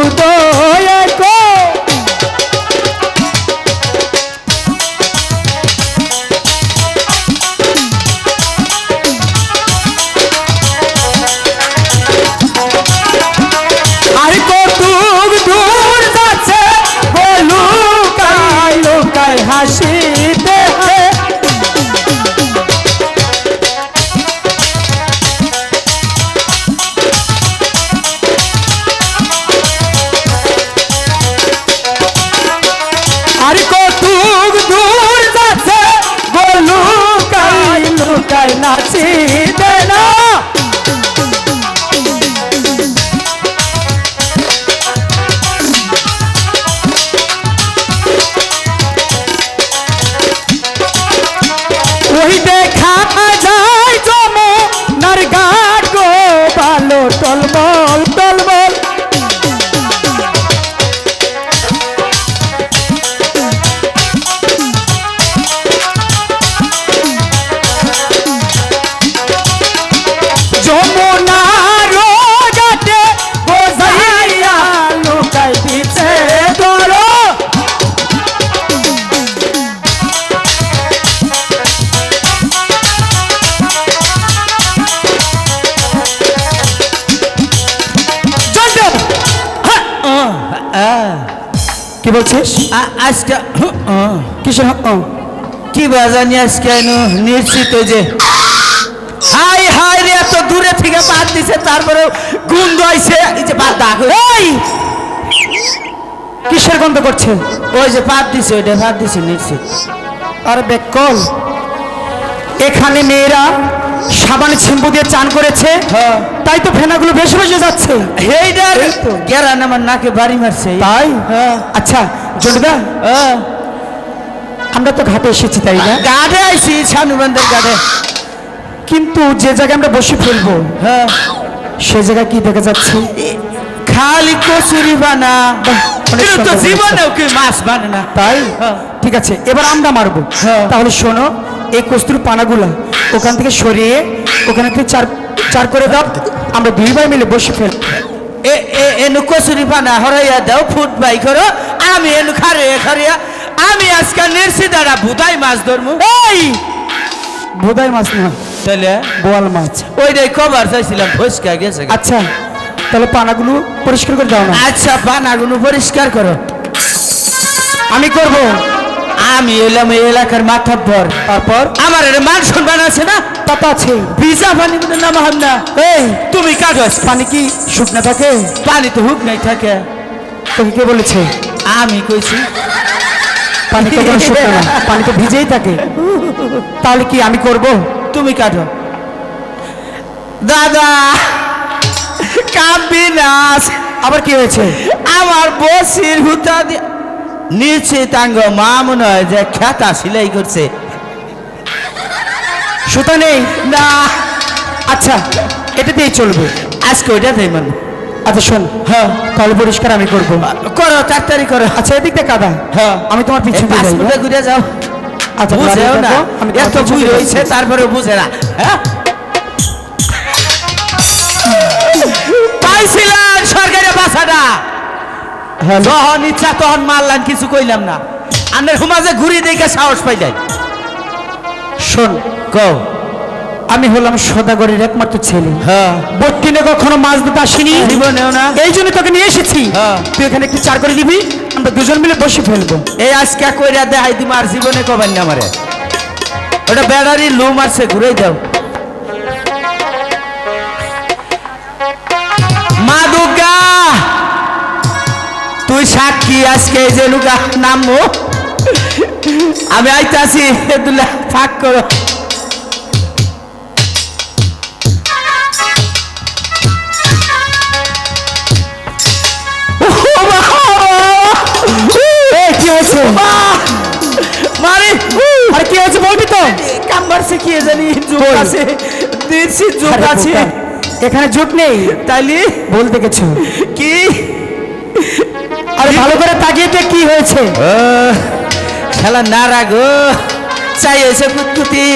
Auto কি বলছিস? আজকে! কিসের কি বাজানি আজকে নিশ্চিত যে হাই হাই রে এত দূরে থেকে বাদ দিছে তারপরে গুন্দ আইছে। এই যে বাদ দাগ এই! কিসের গন্ধ করছে? ওই যে বাদ দিছে ওইটা বাদ দিছে নিশ্চিত। আর বেকল। এখানে মেয়েরা সাবান শ্যাম্পু দিয়ে চান করেছে। হ্যাঁ। তাই তো ফেনাগুলো বেশি বেশি যাচ্ছে। গেরান আমার নাকে বাড়ি মারছে। তাই? হ্যাঁ। আচ্ছা জলদা। হ্যাঁ। আমরা তো ঘাটে এসেছি তাই না? গাড়ে আইছি ছানুবন্ধের গাড়ে কিন্তু যে জায়গায় আমরা বসে ফেলব হ্যাঁ। সে জায়গায় কি দেখা যাচ্ছে? খালি কচুরি বানা। জীবনেও কি মাছ বানে না। তাই? হ্যাঁ। ঠিক আছে এবার আমরা মারবো। তাহলে শোনো এই কস্তুর পানাগুলা। ওখান থেকে সরিয়ে ওখানে থেকে চার চার করে দাও আমরা দুই ভাই মিলে বসে ফেল এ এ এনু কচুরি বানা হরাইয়া দাও ফুট বাই করো। আমি এনু খারে খারিয়া। আমি আজকে নির্সিদারা ভুদাই মাছ ধরমু। এই! বোধাই মাছ না। তাহলে বোয়াল মাছ। ওইটাই কবার চাইছিলাম ফসকা গেছে। আচ্ছা তাহলে পানাগুলো পরিষ্কার করে দাও না। আচ্ছা বানাগুলো পরিষ্কার করো। আমি করব। আমি এলাম এই এলাকার মাথাব্বর তারপর? আমার এটা মান সম্মান আছে না? তা তো আছে। ভিজা পানি মধ্যে নাম হাম না। এই তুমি কাগজ। পানি কি শুকনা থাকে? পানি তো হুক নাই থাকে। তোকে কে বলেছে? আমি কইছি। পানি তো কোনো শুকনো না। পানি তো ভিজেই থাকে। তাহলে কি আমি করব? তুমি কাটো দাদা কাঁপবি নাচ আবার কি হয়েছে? আমার বসির হুতা দিয়ে নিচে তাঙ্গ মা মনে হয় যে খেতা সিলাই করছে। সুতা নেই? না। আচ্ছা এটা দিয়েই চলবে। আজকে ওইটা তাই মানে আচ্ছা শোন হ্যাঁ তাহলে পরিষ্কার আমি করব। করো তাড়াতাড়ি করো। আচ্ছা এদিক দিয়ে কাদা। হ্যাঁ। আমি তোমার পিছন যাই ঘুরে ঘুরে যাও। আচ্ছা বুঝেও না। আমি এত বুঝ হয়েছে তারপরে বুঝে না। হ্যাঁ? পাইছিলাম সরকারি বাসাটা। হ্যাঁ যখন ইচ্ছা তখন মারলাম কিছু কইলাম না। আনের হুমাজে ঘুরি দেখে সাহস পাই যায় শোন কও। আমি হলাম সদাগরের একমাত্র ছেলে। হ্যাঁ। কখনো মাছ দিতে আসিনি। জীবনেও না। এই জন্য তোকে নিয়ে এসেছি। হ্যাঁ। তুই এখানে একটু চার করে দিবি আমরা দুজন মিলে বসে ফেলব। এই আজকে কইরা দেখাই দিম আর জীবনে কবেন না আমারে। ওটা ব্যাটারি লো মারছে ঘুরে দাও। তুই সাক্ষী আজকে এই যে লুকা নামবো? আমি আইতে আছি দুলা ফাঁক করো। এই কি হয়েছে? মারে আর কি হয়েছে বলবি তো? কাম্বার সে কি জানি আছে দিচ্ছি আছে। এখানে জুট নেই। তাইলে? বলতে গেছো। কি? ভালো করে তাকিয়ে কি হয়েছে। খেলা না রাগো চাই হয়েছে কুতকুতি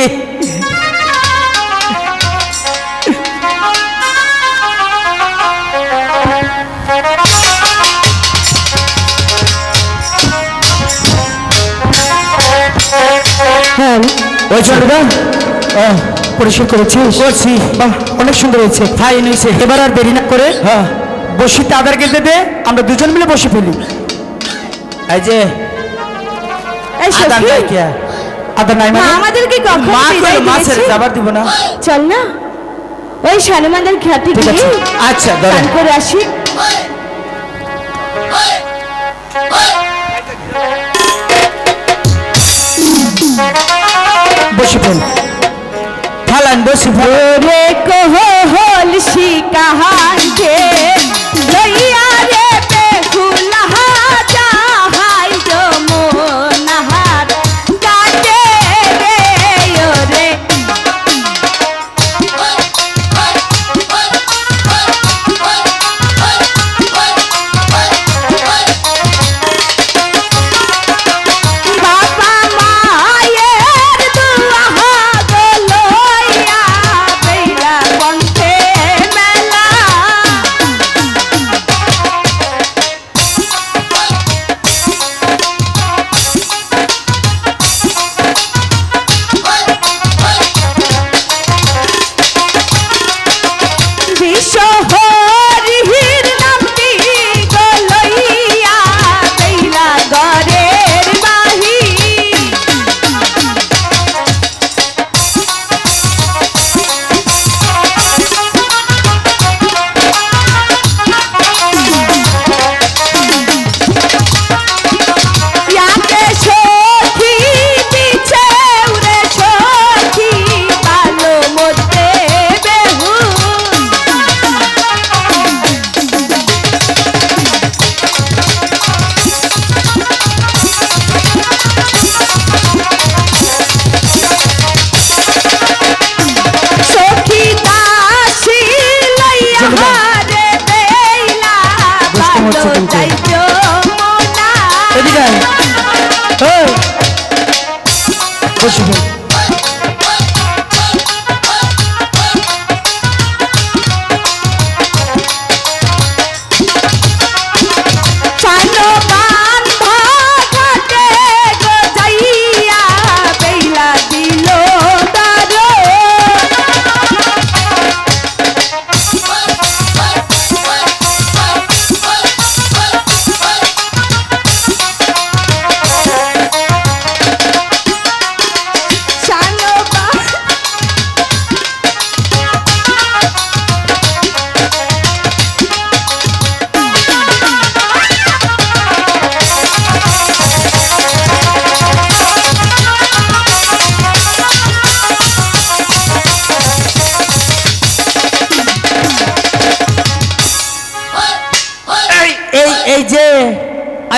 হ্যাঁ ওই চলবে পরিষ্কার করেছিস? করছি। বাহ অনেক সুন্দর হয়েছে। ফাইন হয়েছে। এবার আর দেরি না করে হ্যাঁ। বসিতে আদার গেঁথে দে আমরা দুজন মিলে বসে ফেলি। এই যে আদান নাই মানে? কখন বিদায় মাছের দিয়েছে? দিব না? চল না। ওই সানুমাদের ঘাটে গিয়ে আচ্ছা স্নান করে আসি। বসে ফালান বসি কহ হল কে जय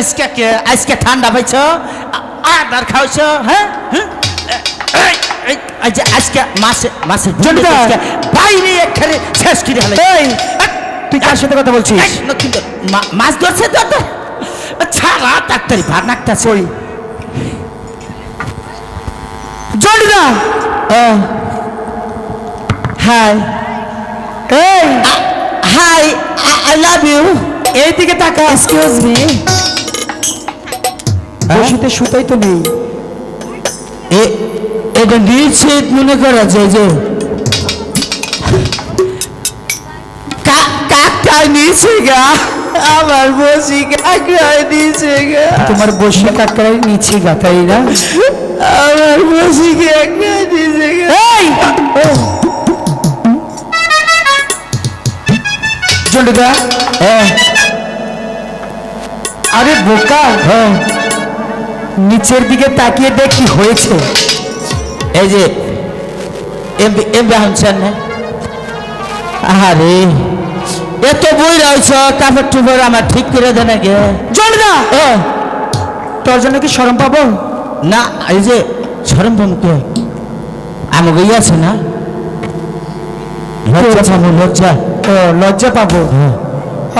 আজকে কে আজকে ঠান্ডা পাইছ? আদার খাওছ হ্যাঁ? এই, এই, এই যে আজকে মাসে মাসের বাইরে একখানে শেষ করে হলে তুই কার সাথে কথা বলছিস? কিন্তু মাছ ধরছে তো তো। ছাড়া ডাক্তারি ভার নাকতাছে। ওই জন্ডিদা হাই। এই। হাই আই লাভ ইউ এই দিকে তাকা এক্সকিউজ মি বসিতে সুতাই তো নেই। এটা নিশ্চিত মনে করা যায় যে। গা আমার বসি নিচে গা। তোমার বসে নিচে গাতাই না? আমার বসি নিচে গা। হ্যাঁ। আরে বোকা। হ্যাঁ। নিচের দিকে তাকিয়ে দেখ কি হয়েছে। এই যে এমবি এমবি হামছেন না? আরে এত বই রয়েছ কাপড় টুপড় আমার ঠিক করে দেন আগে জলদা! তোর জন্য কি সরম পাবো? না এই যে সরম মুখে আমাকে ইয়ে আছে না? লজ্জা পাবো লজ্জা। লজ্জা পাবো?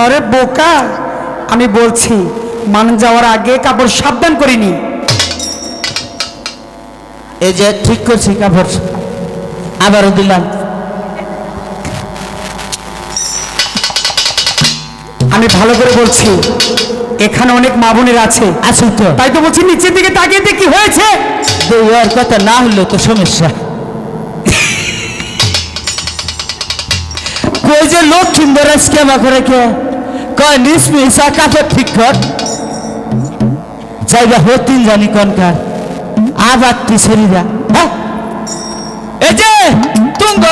আরে বোকা আমি বলছি মান যাওয়ার আগে কাপড় সাবধান করিনি এই যে ঠিক করছি কাপড়। আবারও দিলাম। আমি ভালো করে বলছি এখানে অনেক মা বোনের আছে। আছে তো। তাই তো বলছি নিচের দিকে তাকিয়ে দেখ হয়েছে। দেওয়ার কথা না হলে তো সমস্যা। কই যে লোক কিনবে স্কেমা করে কে? কয় নিস মিসা কাপড় ঠিক কর। জায়গা হতিন জানি কনকার। আবার তুই শরীরা হ্যাঁ। এই যে, তুঙ্গ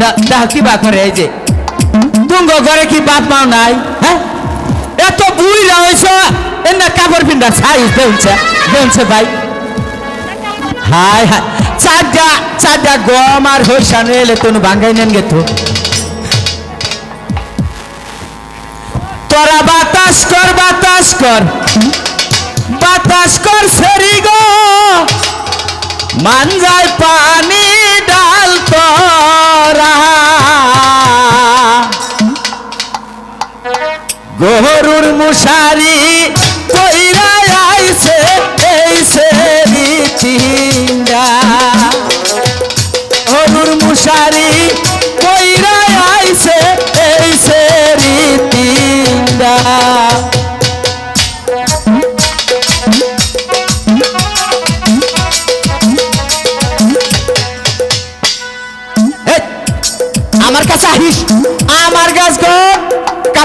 দেখ কি বা করে এই যে? তুঙ্গ ঘরে কি বাপ মাও নাই? হ্যাঁ। এত বুইরা হয়েছ এনে কাপড় পিন্ডা সাইজ দেউছে দেউছে ভাই। হাই হাই চারটা চারটা গম আর হরসানো এলে তনু ভাঙ্গাই নেন গে তো। তোরা বাতাস কর বাতাস কর। বাতাস কর, সেরি গো। মান পানি ডাল তোরা। গরুর মুশারি কইরা আইছে এই সেরি চিন্ডা। গরুর মুশারি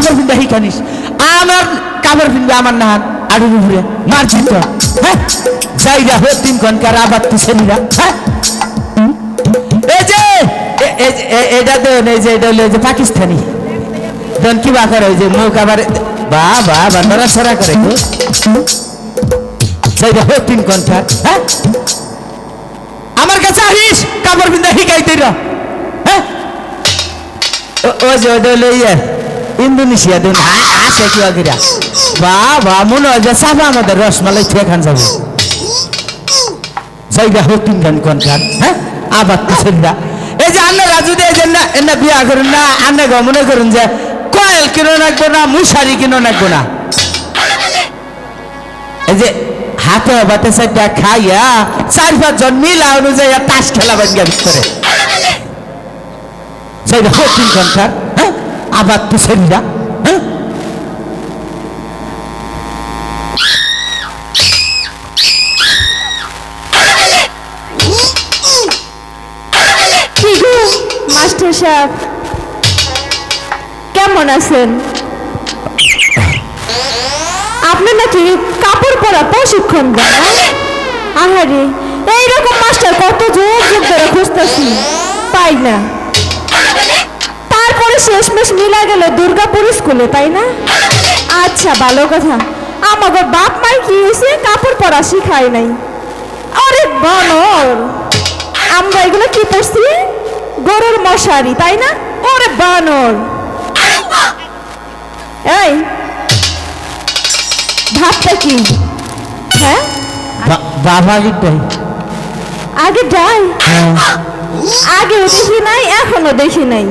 কাপড় পিন্ধা শিখানিস আমার কাপড় পিন্ধা আমার না আড়ুর উপরে। মারছি তো হ্যাঁ? যাইরা হোক তিন ঘণ্টার আবার তুই ছেলিরা হ্যাঁ? এই যে যে- এটা দেন, এই যে, এটা হলো যে পাকিস্তানি। দেন কি বা করে যে মুখ আবার বা বা বা, নড়াচড়া করে গো। যাইরা হোক তিন ঘণ্টার হ্যাঁ? আমার কাছে আহিস, কাপড় শিখাই তুই হ্যাঁ? ও যে, ওটা হলো ইয়ে। ইন্দোনেশিয়া দেন আসে কি আগিরা বা বা মনে হয় যে সাবা আমাদের রসমালাই খেয়ে খান যাবে। জায়গা হোক গান কনকার হ্যাঁ? আবার তো ছেলেরা এই যে আন্নারা যদি এই যে না না বিয়া করুন না, আন্না গো মনে করুন যে কয়েল কিনো নাকবো না, মুশারি কিনো নাকবো না। এই যে হাতে বাতে সাইডটা খাইয়া চার পাঁচ জন মিলা অনুযায়ী তাস খেলা বাজিয়া ভিতরে। জায়গা হোক হ্যাঁ আবার তো ছেলেরা হ্যাঁ? মাস্টার সাহেব, কেমন আছেন? আপনি নাকি কাপড় পরা প্রশিক্ষণ দেন না? আহারে, এইরকম মাস্টার কত যোগ যোগ ধরে খুঁজতেছি। পাই না। তারপরে শেষমেশ মিলা গেল দুর্গাপুর স্কুলে তাই না? আচ্ছা ভালো কথা। আমাকে বাপ মাই কি হয়েছে কাপড় পরা শিখায় নাই। আরে বানর! আমরা এগুলো কি পড়ছি গরুর মশারি তাই না? ওরে বানর! এই ভাবটা কি? হ্যাঁ? বাবা গিটাই আগে যাই? আগে দেখি নাই এখনও দেখি নাই।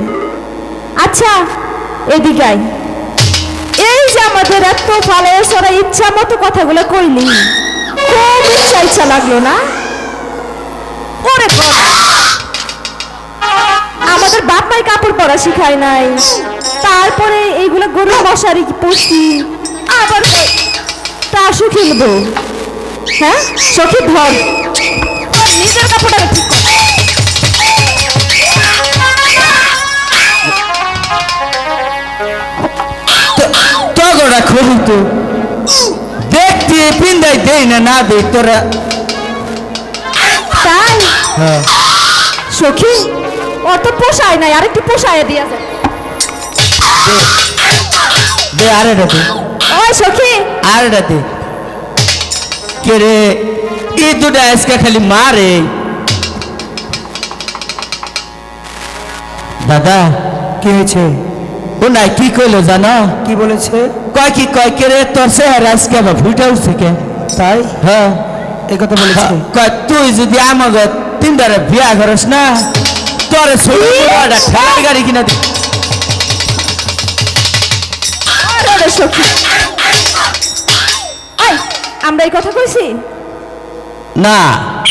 আচ্ছা এদিকে আয়। এই যে আমাদের এত ফালে সরা ইচ্ছা মতো কথাগুলো কইলি, খুব ইচ্ছা ইচ্ছা লাগল না ওরে! আমাদের বাপ মাই কাপড় পরা শিখায় নাই, তারপরে এইগুলো গরুর মশারি পড়ছি আবার তা শুকিলবো হ্যাঁ সখী ধর নিজের কাপড়টা ঠিক কর তগড়া খবি তো দেখতে পিন্দাই দেই না না দেই তোরা। তাই? হ্যাঁ। সখী অত পোষায় নাই আরেকটু পোষায় দিয়া যায় দে। আরেটা দে। ওই সখী। আরেটা দে। কে রে? এই দুটা আজকে খালি মারে। দাদা কি হয়েছে? ও নাই কি কইলো জানো? কি বলেছে? কয় কি কয় কে রে তোর চেহারা আজকে আবার ফুটে উঠছে কে? তাই? হ্যাঁ। এই কথা বলেছে। কয় তুই যদি আমাকে তিনটারে বিয়া করিস না তোর ঠেলার গাড়ি কিনা দি। আমরা এই কথা কইছি? না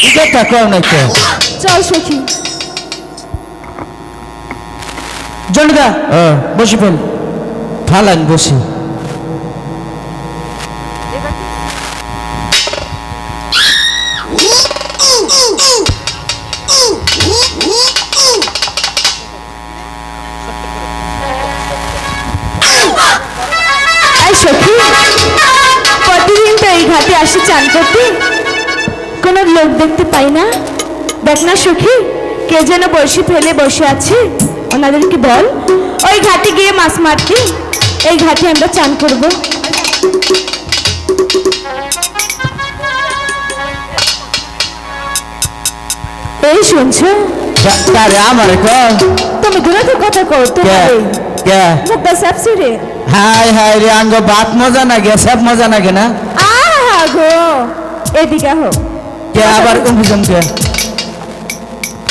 এটা কম নাই চল সখী। জন্ডুদা ও বসে ফেল। ফালান বসি। এই সখী এই ঘাটে আসি চান করতে। কোনো লোক দেখতে পাই না। দেখ না সখী কে যেন বসে ফেলে বসে আছে। ওনাদেরকে বল? ওই ঘাটে গিয়ে মাছ মারতে এই ঘাটে আমরা চান করব। এই শুনছো? তারে আমার কম তুমি দূরে কথা কর কে? তোমার কে? মুখটা সাপসি রে হাই হাই রে আঙ্গ বাত মজা না গে সব মজা না গে না? আহা গো! এদিকে হোক কে আবার কম কে?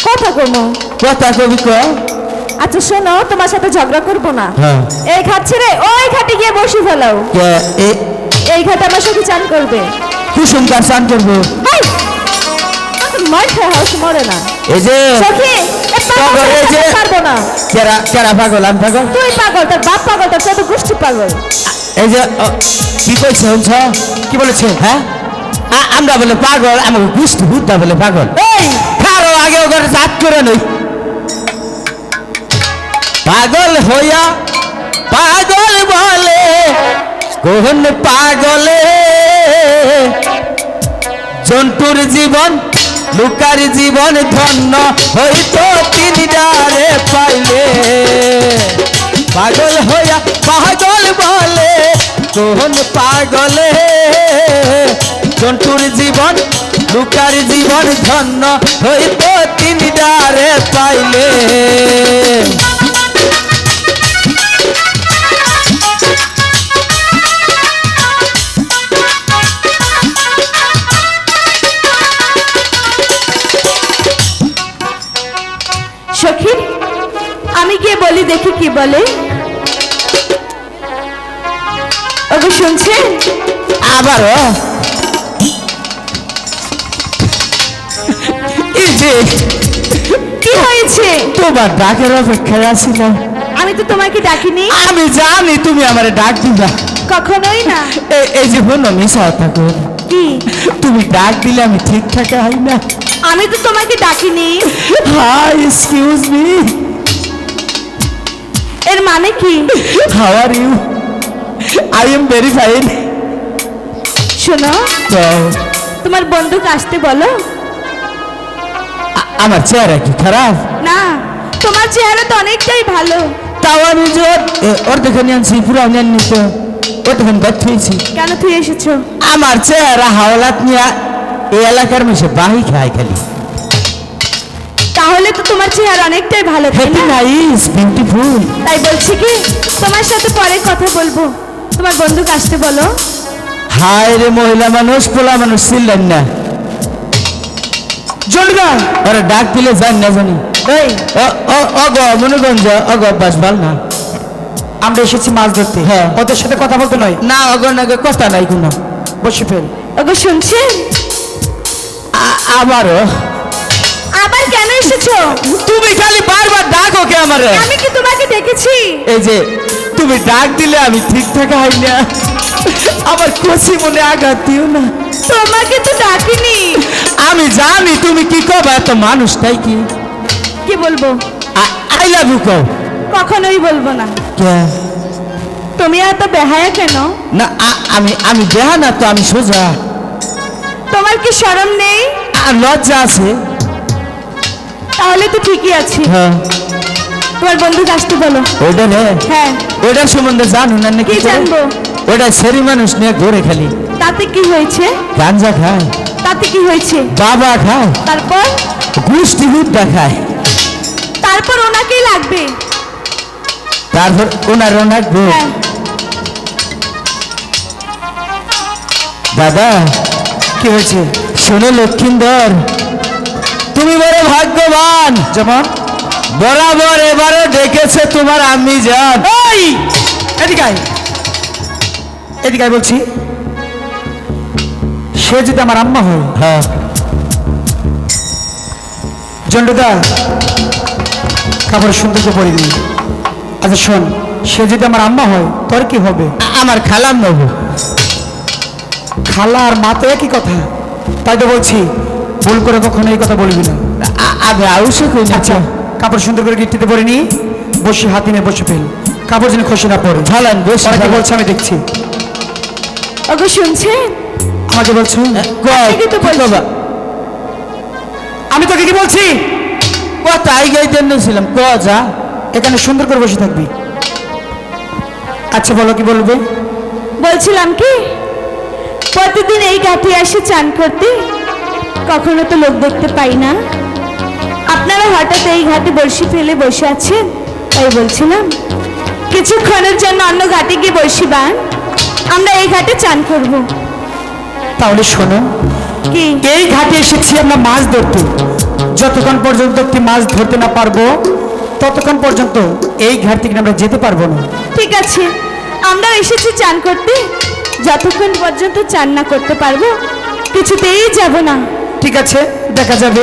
কথা কমো। কথা কবি ক? আচ্ছা শোনো তোমার সাথে ঝগড়া করব না। হ্যাঁ। এই ঘাট ছেড়ে ওই ঘাটে গিয়ে বসে ফেলাও এই ঘাটে আমার সাথে চান করবে। কুসুম কার চান করব? মার খায় হাউস মরে না। এই যে সখী পারব না। কেরা কেরা পাগল আমি পাগল? তুই পাগল তোর বাপ পাগল তোর চোদ্দ গোষ্ঠী পাগল। এই যে কি কইছে শুনছ? কি বলেছে হ্যাঁ? আমরা বলে পাগল আমাকে গুষ্টি হুদ্দা বলে পাগল। এই! কারও আগে ওখানে জাত করে নই। পাগল হইয়া, পাগল বলে, কোন পাগলে? জন্তুর জীবন, লুকার জীবন ধন্য হইতো তিনি ডারে পাইলে। পাগল হইয়া, পাগল বলে, কোন পাগলে? জন্তুর জীবন, লুকার জীবন ধন্য হইতো তিনি ডারে পাইলে। বলি দেখি কি বলে। ওকে শুনছে? আবারও? এই যে কি হয়েছে? তোমার ডাকের অপেক্ষায় আছিলাম আমি তো তোমাকে ডাকিনি। আমি জানি তুমি আমার ডাক দিবা। কখনোই না। এই- যে হলো মিশা থাকো কি? তুমি ডাক দিলে আমি ঠিকঠাক হই না। আমি তো তোমাকে ডাকিনি। হাই এক্সকিউজ মি এর মানে কি? How are you I am very fine শোনো তোমার বন্দুক আসতে বলো। আমার চেহারা কি খারাপ? না তোমার চেহারা তো অনেকটাই ভালো। তাও আমি যে ওর- ওর দেখে আনছি পুরো নেননি তো। ও তখন ব্যর্থ হয়েছি কেন তুই এসেছ? আমার চেহারা হাওলাত নিয়ে এই এলাকার মেশে বাহি খায় খালি। তাহলে তো তোমার চেহারা অনেকটাই ভালো হ্যাপি না? নাইস বিউটিফুল তাই বলছি কি তোমার সাথে পরে কথা বলব। তোমার বন্দুক আসতে বলো। হায় রে মহিলা মানুষ পোলা মানুষ ছিলেন না। জন্ডুদা ওরা ডাক দিলে জান না জানি। এই। ও- ও- অগ মনুগঞ্জ অগ অভ্যাস ভালো না। আমরা এসেছি মাছ ধরতে। হ্যাঁ। ওদের সাথে কথা বলতে নয়। না অগ নাগে কথা নাই কোনো। বসে ফেল। ওগো শুনছেন? আবারও আবার কেন এসেছ? তুমি খালি বারবার ডাকো কে আমারে? আমি কি তোমাকে দেখেছি এই যে তুমি ডাক দিলে আমি ঠিকঠাক হই না। আবার খুশি মনে আঘাত দিও না। তোমাকে তো ডাকিনি। আমি জানি তুমি কি কবা এত মানুষ তাই কি? কি বলব? আই লাভ ইউ কও কখনোই বলব না। কে? তুমি এত বেহায়া কেন? না আমি আমি দেহা না তো আমি সোজা। তোমার কি শরম নেই? আর লজ্জা আছে। তাহলে তো ঠিকই আছি। হ্যাঁ। তোমার বন্ধু আসতে বলো। ওইটা রে হ্যাঁ। ওইটার সম্বন্ধে জানো না নাকি কি জানব? ওটা সেরি মানুষ নিয়ে ঘুরে খালি। তাতে কি হয়েছে? গাঞ্জা খায়। তাতে কি হয়েছে? বাবা খায়। তারপর? গুষ্টি গুড্ডা খায়। তারপর ওনাকেই লাগবে। তারপর ওনার ওনার হ্যাঁ। দাদা কি হয়েছে? শোনো লক্ষিন্দর। তুমি বড় ভাগ্যবান। যেমন? বরাবর এবারে ডেকেছে তোমার আমি যান এদিকে আয়। এদিকে বলছি। সে যদি আমার আম্মা হয় হ্যাঁ। জন্ডুদা খাবার সুন্দর করে পড়িনি আচ্ছা শোন সে যদি আমার আম্মা হয় তোর কি হবে? আমার খালাম নেব। খালা আর মা তো একই কথা। তাই তো বলছি ভুল করে কখনো এই কথা বলবি না। আগে আউসে কই না আচ্ছা কাপড় সুন্দর করে গিট্টিতে পরে নি বসে হাতি নিয়ে বসে ফেল। কাপড় যেন খসে না পড়ে। ঝালান বেশ পরে বলছে আমি দেখছি। ওগো শুনছেন? আমাকে বলছো। আমি তোকে কি বলছি? কথা আই গাইতে ছিলাম ক যা। এখানে সুন্দর করে বসে থাকবি। আচ্ছা বলো কি বলবে? বলছিলাম কি? প্রতিদিন এই ঘাটে আসে চান করতে। কখনো তো লোক দেখতে পাই না। আপনারা হঠাৎ এই ঘাটে বসে ফেলে বসে আছেন? তাই বলছিলাম। কিছুক্ষণের জন্য অন্য ঘাটে গিয়ে বসি বান। আমরা এই ঘাটে চান করব। তাহলে শোনো কি? এই ঘাটে এসেছি আমরা মাছ ধরতে। যতক্ষণ পর্যন্ত একটি মাছ ধরতে না পারব ততক্ষণ পর্যন্ত এই ঘাট থেকে আমরা যেতে পারব না। ঠিক আছে। আমরা এসেছি চান করতে। যতক্ষণ পর্যন্ত চান না করতে পারব কিছুতেই যাব না। ঠিক আছে? দেখা যাবে।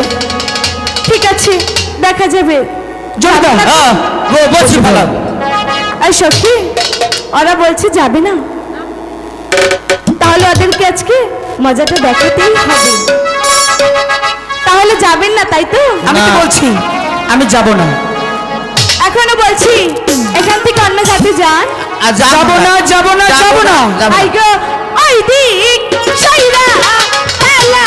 ঠিক আছে দেখা যাবে। জোরদার হ্যাঁ ব- বলছি আর সত্যি? ওরা বলছে যাবে না। তাহলে ওদেরকে আজকে মজাটা দেখাতেই হবে। তাহলে যাবেন না তাই তো? আমি তো বলছি আমি যাব না। এখনও বলছি এখান থেকে অন্য ঘাটে যান। আর যাব না যাব না যাব না যাব না। আই গো ওই দিক সাইরা হেলা